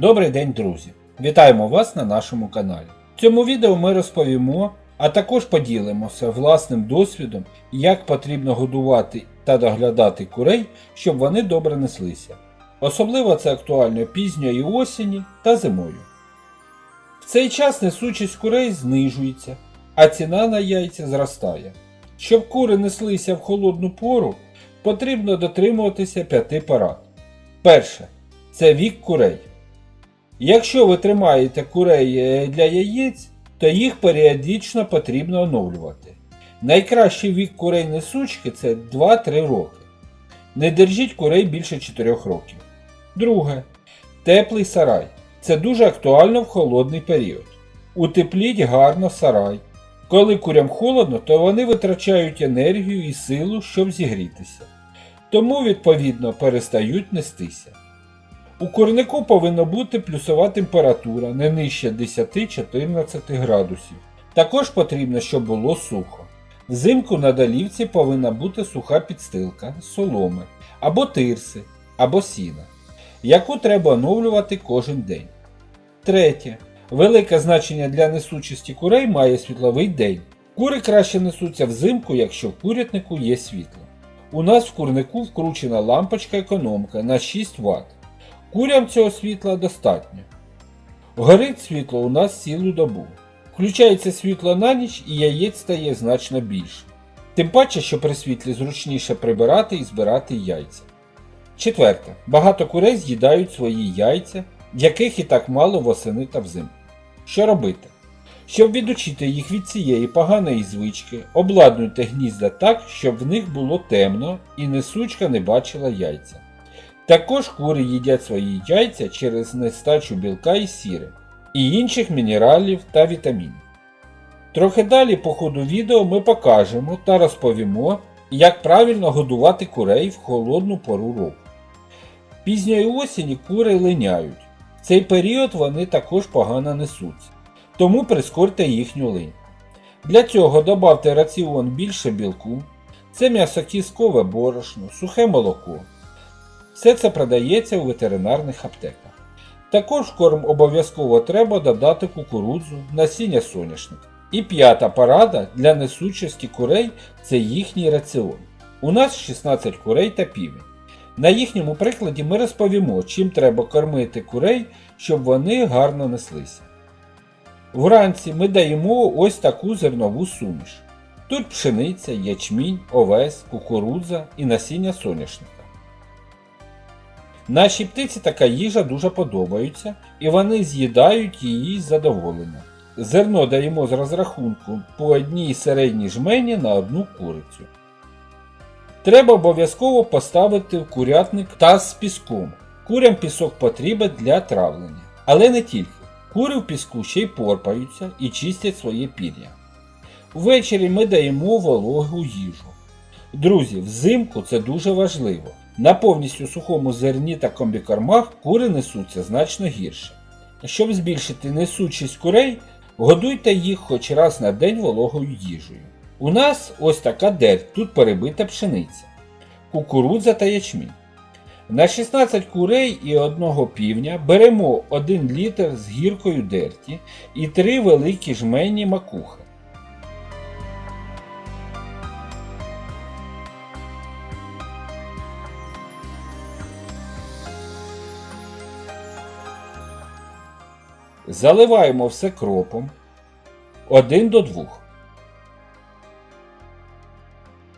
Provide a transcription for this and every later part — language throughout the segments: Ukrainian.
Добрий день, друзі! Вітаємо вас на нашому каналі. В цьому відео ми розповімо, а також поділимося власним досвідом, як потрібно годувати та доглядати курей, щоб вони добре неслися. Особливо це актуально пізньої осені та зимою. В цей час несучість курей знижується, а ціна на яйця зростає. Щоб кури неслися в холодну пору, потрібно дотримуватися п'яти порад. Перше це вік курей. Якщо ви тримаєте курей е, для яєць, то їх періодично потрібно оновлювати. Найкращий вік курей несучки це 2-3 роки. Не держіть курей більше 4 років. Друге. Теплий сарай. Це дуже актуально в холодний період. Утепліть гарно сарай. Коли курям холодно, то вони витрачають енергію і силу, щоб зігрітися. Тому, відповідно, перестають нестися. У курнику повинна бути плюсова температура не нижче 10-14 градусів. Також потрібно, щоб було сухо. Взимку на долівці повинна бути суха підстилка, соломи, або тирси, або сіна, яку треба оновлювати кожен день. Третє. Велике значення для несучості курей має світловий день. Кури краще несуться взимку, якщо в курятнику є світло. У нас в курнику вкручена лампочка економка на 6 Вт. Курям цього світла достатньо. Горить світло у нас цілу добу. Включається світло на ніч і яєць стає значно більше. Тим паче, що при світлі зручніше прибирати і збирати яйця. Четверте. Багато курей з'їдають свої яйця, яких і так мало восени та взимку. Що робити? Щоб відучити їх від цієї поганої звички, обладнуйте гнізда так, щоб в них було темно і несучка не бачила яйця. Також кури їдять свої яйця через нестачу білка і сіри, і інших мінералів та вітамінів. Трохи далі по ходу відео ми покажемо та розповімо, як правильно годувати курей в холодну пору року. Пізньої осені кури линяють. В цей період вони також погано несуться, тому прискорте їхню линь. Для цього додавте раціон більше білку, це м'ясокіскове борошно, сухе молоко. Все це продається у ветеринарних аптеках. Також в корм обов'язково треба додати кукурудзу, насіння соняшника. І п'ята порада для несучості курей це їхній раціон. У нас 16 курей та півень. На їхньому прикладі ми розповімо, чим треба кормити курей, щоб вони гарно неслися. Вранці ми даємо ось таку зернову суміш. Тут пшениця, ячмінь, овес, кукурудза і насіння соняшника. Нашій птиці така їжа дуже подобається, і вони з'їдають її з задоволенням. Зерно даємо з розрахунку по одній середній жмені на одну курицю. Треба обов'язково поставити в курятник таз з піском. Курям пісок потрібен для травлення. Але не тільки. Кури в піску ще й порпаються і чистять своє пір'я. Ввечері ми даємо вологу їжу. Друзі, взимку це дуже важливо. На повністю сухому зерні та комбікормах кури несуться значно гірше. Щоб збільшити несучість курей, годуйте їх хоч раз на день вологою їжею. У нас ось така дерть, тут перебита пшениця, кукурудза та ячмінь. На 16 курей і одного півня беремо 1 літр з гіркою дерті і 3 великі жмені макухи. Заливаємо все кропом 1 до 2.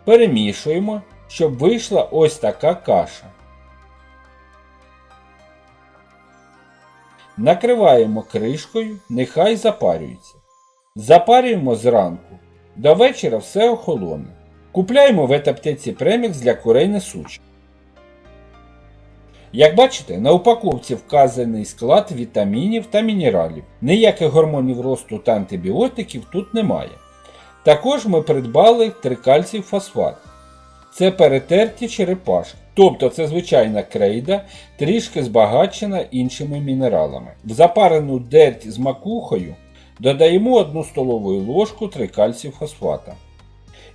Перемішуємо, щоб вийшла ось така каша. Накриваємо кришкою, нехай запарюється. Запарюємо зранку. До вечора все охолоне. Купляємо в етаптеці премікс для курей несучих. Як бачите, на упаковці вказаний склад вітамінів та мінералів. Ніяких гормонів росту та антибіотиків тут немає. Також ми придбали трикальцій фосфат. Це перетерті черепашки. Тобто це звичайна крейда, трішки збагачена іншими мінералами. В запарену дерть з макухою додаємо 1 столову ложку трикальцій фосфата.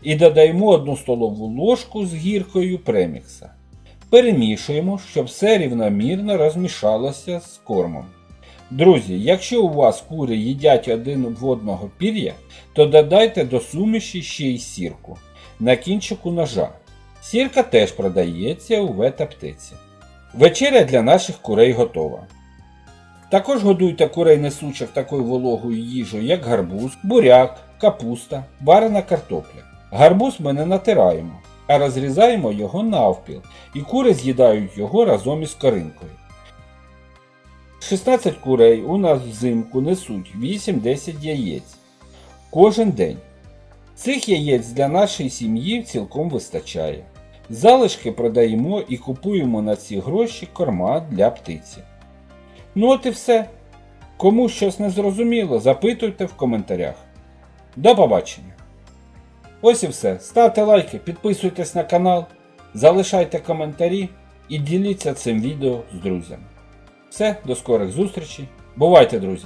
І додаємо 1 столову ложку з гіркою премікса. Перемішуємо, щоб все рівномірно розмішалося з кормом. Друзі, якщо у вас кури їдять один в одного пір'я, то додайте до суміші ще й сірку на кінчику ножа. Сірка теж продається у ветаптеці. Вечеря для наших курей готова. Також годуйте курей несучих такою вологою їжею, як гарбуз, буряк, капуста, варена картопля. Гарбуз ми не натираємо, а розрізаємо його навпіл, і кури з'їдають його разом із коринкою. 16 курей у нас взимку несуть 8-10 яєць кожен день. Цих яєць для нашої сім'ї цілком вистачає. Залишки продаємо і купуємо на ці гроші корма для птиці. Ну от і все. Кому щось не зрозуміло, запитуйте в коментарях. До побачення! Ось і все. Ставте лайки, підписуйтесь на канал, залишайте коментарі і діліться цим відео з друзями. Все, до скорих зустрічей. Бувайте, друзі!